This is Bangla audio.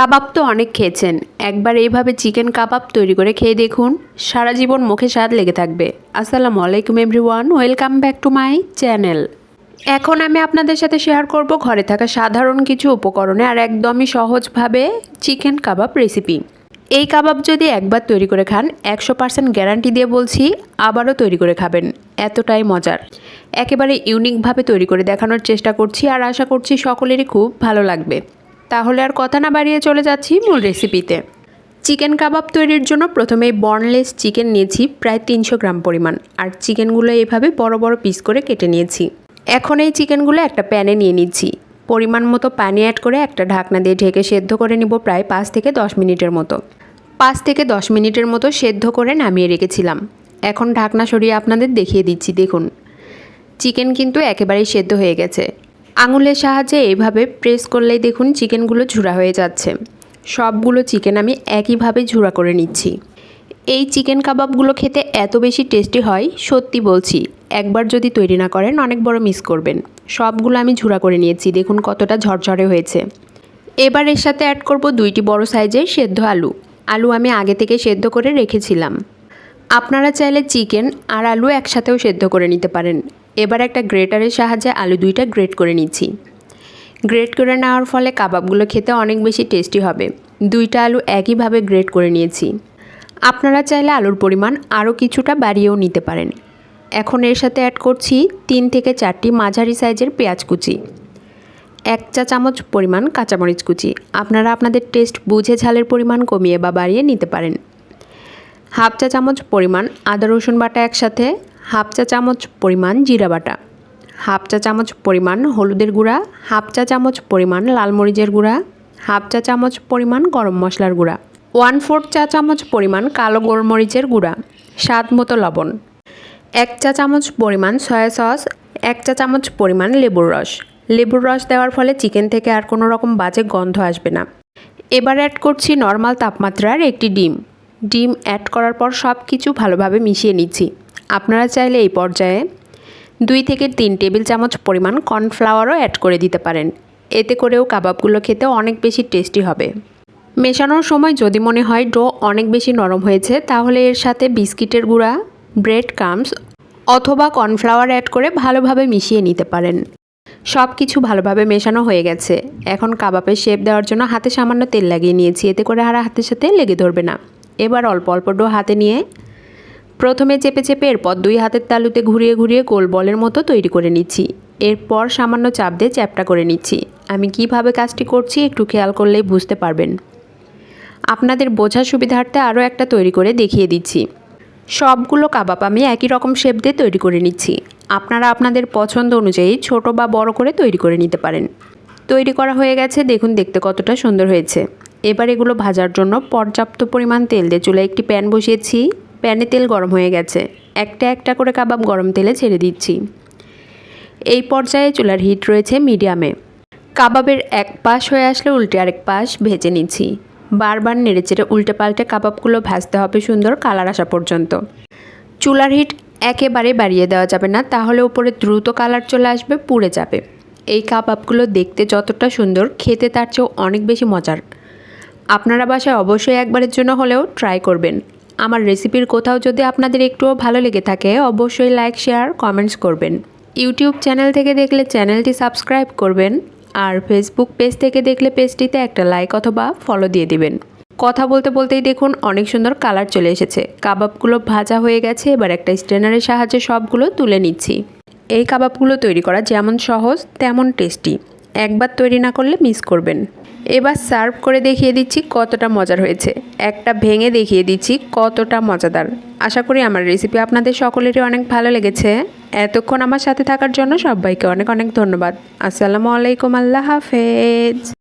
কাবাব তো অনেক খেয়েছেন। একবার এইভাবে চিকেন কাবাব তৈরি করে খেয়ে দেখুন, সারা জীবন মুখে স্বাদ লেগে থাকবে। আসসালামু আলাইকুম everyone, welcome back to my channel. এখন আমি আপনাদের সাথে শেয়ার করব ঘরে থাকা সাধারণ কিছু উপকরণে আর একদমই সহজভাবে চিকেন কাবাব রেসিপি। এই কাবাব যদি একবার তৈরি করে খান, একশো পার্সেন্ট গ্যারান্টি দিয়ে বলছি, আবারও তৈরি করে খাবেন। এতটাই মজার। একেবারে ইউনিকভাবে তৈরি করে দেখানোর চেষ্টা করছি আর আশা করছি সকলেরই খুব ভালো লাগবে। তাহলে আর কথা না বাড়িয়ে চলে যাচ্ছি মূল রেসিপিতে চিকেন কাবাব তৈরির জন্য প্রথমে বর্নলেস চিকেন নিয়েছি, প্রায় তিনশো গ্রাম পরিমাণ। আর চিকেনগুলো এভাবে বড় বড় পিস করে কেটে নিয়েছি। এখন এই চিকেনগুলো একটা প্যানে নিয়ে নিচ্ছি। পরিমাণ মতো পানি অ্যাড করে একটা ঢাকনা দিয়ে ঢেকে সেদ্ধ করে নিব প্রায় পাঁচ থেকে দশ মিনিটের মতো। পাঁচ থেকে দশ মিনিটের মতো সেদ্ধ করে নামিয়ে রেখেছিলাম। এখন ঢাকনা সরিয়ে আপনাদের দেখিয়ে দিচ্ছি, দেখুন। চিকেন কিন্তু একেবারেই সেদ্ধ হয়ে গেছে। আঙুলের সাহায্যে এইভাবে প্রেস করলেই দেখুন চিকেনগুলো ঝুরা হয়ে যাচ্ছে। সবগুলো চিকেন আমি একইভাবে ঝুরা করে নিচ্ছি। এই চিকেন কাবাবগুলো খেতে এত বেশি টেস্টি হয়, সত্যি বলছি, একবার যদি তৈরি না করেন অনেক বড় মিস করবেন। সবগুলো আমি ঝুরা করে নিয়েছি, দেখুন কতটা ঝরঝরে হয়েছে। এবার এর সাথে অ্যাড করব দুইটি বড় সাইজের সেদ্ধ আলু। আলু আমি আগে থেকে সেদ্ধ করে রেখেছিলাম। আপনারা চাইলে চিকেন আর আলু একসাথেও সেদ্ধ করে নিতে পারেন। এবার একটা গ্রেটারের সাহায্যে আলু দুইটা গ্রেট করে নিচ্ছি। গ্রেট করে নেওয়ার ফলে কাবাবগুলো খেতে অনেক বেশি টেস্টি হবে। দুইটা আলু একইভাবে গ্রেট করে নিয়েছি। আপনারা চাইলে আলুর পরিমাণ আরও কিছুটা বাড়িয়েও নিতে পারেন। এখন এর সাথে অ্যাড করছি তিন থেকে চারটি মাঝারি সাইজের পেঁয়াজ কুচি, এক চা চামচ পরিমাণ কাঁচামরিচ কুচি। আপনারা আপনাদের টেস্ট বুঝে ঝালের পরিমাণ কমিয়ে বা বাড়িয়ে নিতে পারেন। হাফ চা চামচ পরিমাণ আদা রসুন বাটা একসাথে হাফ চা চামচ পরিমাণ জিরা বাটা, হাফ চা চামচ পরিমাণ হলুদের গুঁড়া, হাফ চা চামচ পরিমাণ লাল মরিচের গুঁড়া, হাফ চা চামচ পরিমাণ গরম মশলার গুঁড়া, ওয়ান ফোর্থ চা চামচ পরিমাণ কালো গোলমরিচের গুঁড়া, স্বাদ মতো লবণ, এক চা চামচ পরিমাণ সয়া সস, এক চা চামচ পরিমাণ লেবুর রস। লেবুর রস দেওয়ার ফলে চিকেন থেকে আর কোনো রকম বাজে গন্ধ আসবে না। এবার অ্যাড করছি নর্মাল তাপমাত্রার একটি ডিম। ডিম অ্যাড করার পর সব কিছু ভালোভাবে মিশিয়ে নিচ্ছি। আপনারা চাইলে এই পর্যায়ে দুই থেকে তিন টেবিল চামচ পরিমাণ কর্নফ্লাওয়ারও অ্যাড করে দিতে পারেন। এতে করেও কাবাবগুলো খেতে অনেক বেশি টেস্টি হবে। মেশানোর সময় যদি মনে হয় ডো অনেক বেশি নরম হয়েছে, তাহলে এর সাথে বিস্কিটের গুঁড়া, ব্রেড ক্রামস অথবা কর্নফ্লাওয়ার অ্যাড করে ভালোভাবে মিশিয়ে নিতে পারেন। সব কিছু ভালোভাবে মেশানো হয়ে গেছে। এখন কাবাবের শেপ দেওয়ার জন্য হাতে সামান্য তেল লাগিয়ে নিয়েছি, এতে করে আর হাতের সাথে লেগে ধরবে না। এবার অল্প অল্প ডো হাতে নিয়ে প্রথমে চেপে চেপে এরপর দুই হাতের তালুতে ঘুরিয়ে ঘুরিয়ে গোল বলের মতো তৈরি করে নিচ্ছি। এরপর সামান্য চাপ দিয়ে চ্যাপটা করে নিচ্ছি। আমি কীভাবে কাজটি করছি একটু খেয়াল করলেই বুঝতে পারবেন। আপনাদের বোঝার সুবিধার্থে আরও একটা তৈরি করে দেখিয়ে দিচ্ছি। সবগুলো কাবাব আমি একই রকম শেপ দিয়ে তৈরি করে নিচ্ছি। আপনারা আপনাদের পছন্দ অনুযায়ী ছোট বা বড় করে তৈরি করে নিতে পারেন। তৈরি করা হয়ে গেছে, দেখুন দেখতে কতটা সুন্দর হয়েছে। এবার এগুলো ভাজার জন্য পর্যাপ্ত পরিমাণ তেল দিয়ে চুলায় একটি প্যান বসিয়েছি। প্যানে তেল গরম হয়ে গেছে। একটা একটা করে কাবাব গরম তেলে ছেড়ে দিচ্ছি। এই পর্যায়ে চুলার হিট রয়েছে মিডিয়ামে। কাবাবের এক পাশ হয়ে আসলে উল্টে আরেক পাশ ভেজে নিচ্ছি। বারবার নেড়েচেড়ে উল্টে পাল্টে কাবাবগুলো ভাজতে হবে সুন্দর কালার আসা পর্যন্ত। চুলার হিট একেবারে বাড়িয়ে দেওয়া যাবে না, তাহলে উপরে দ্রুত কালার চলে আসবে, পুড়ে যাবে। এই কাবাবগুলো দেখতে যতটা সুন্দর, খেতে তার চেয়েও অনেক বেশি মজার। আপনারা বাসায় অবশ্যই একবারের জন্য হলেও ট্রাই করবেন। আমার রেসিপির কোথাও যদি আপনাদের একটুও ভালো লেগে থাকে, অবশ্যই লাইক শেয়ার কমেন্টস করবেন। ইউটিউব চ্যানেল থেকে দেখলে চ্যানেলটি সাবস্ক্রাইব করবেন আর ফেসবুক পেজ থেকে দেখলে পেজটিতে একটা লাইক অথবা ফলো দিয়ে দিবেন। কথা বলতে বলতেই দেখুন অনেক সুন্দর কালার চলে এসেছে। কাবাবগুলো ভাজা হয়ে গেছে, এবার একটা স্ট্রেনারের সাহায্যে সবগুলো তুলে নিচ্ছি। এই কাবাবগুলো তৈরি করা যেমন সহজ, তেমন টেস্টি একবার তৈরি না করলে মিস করবেন। এবার সার্ভ করে দেখিয়ে দিচ্ছি কতটা মজার হয়েছে। একটা ভেঙে দেখিয়ে দিচ্ছি কতটা মজাদার। আশা করি আমার রেসিপি আপনাদের সকলেরই অনেক ভালো লেগেছে। এতক্ষণ আমার সাথে থাকার জন্য সবাইকে অনেক অনেক ধন্যবাদ। আসসালামু আলাইকুম, আল্লাহ হাফেজ।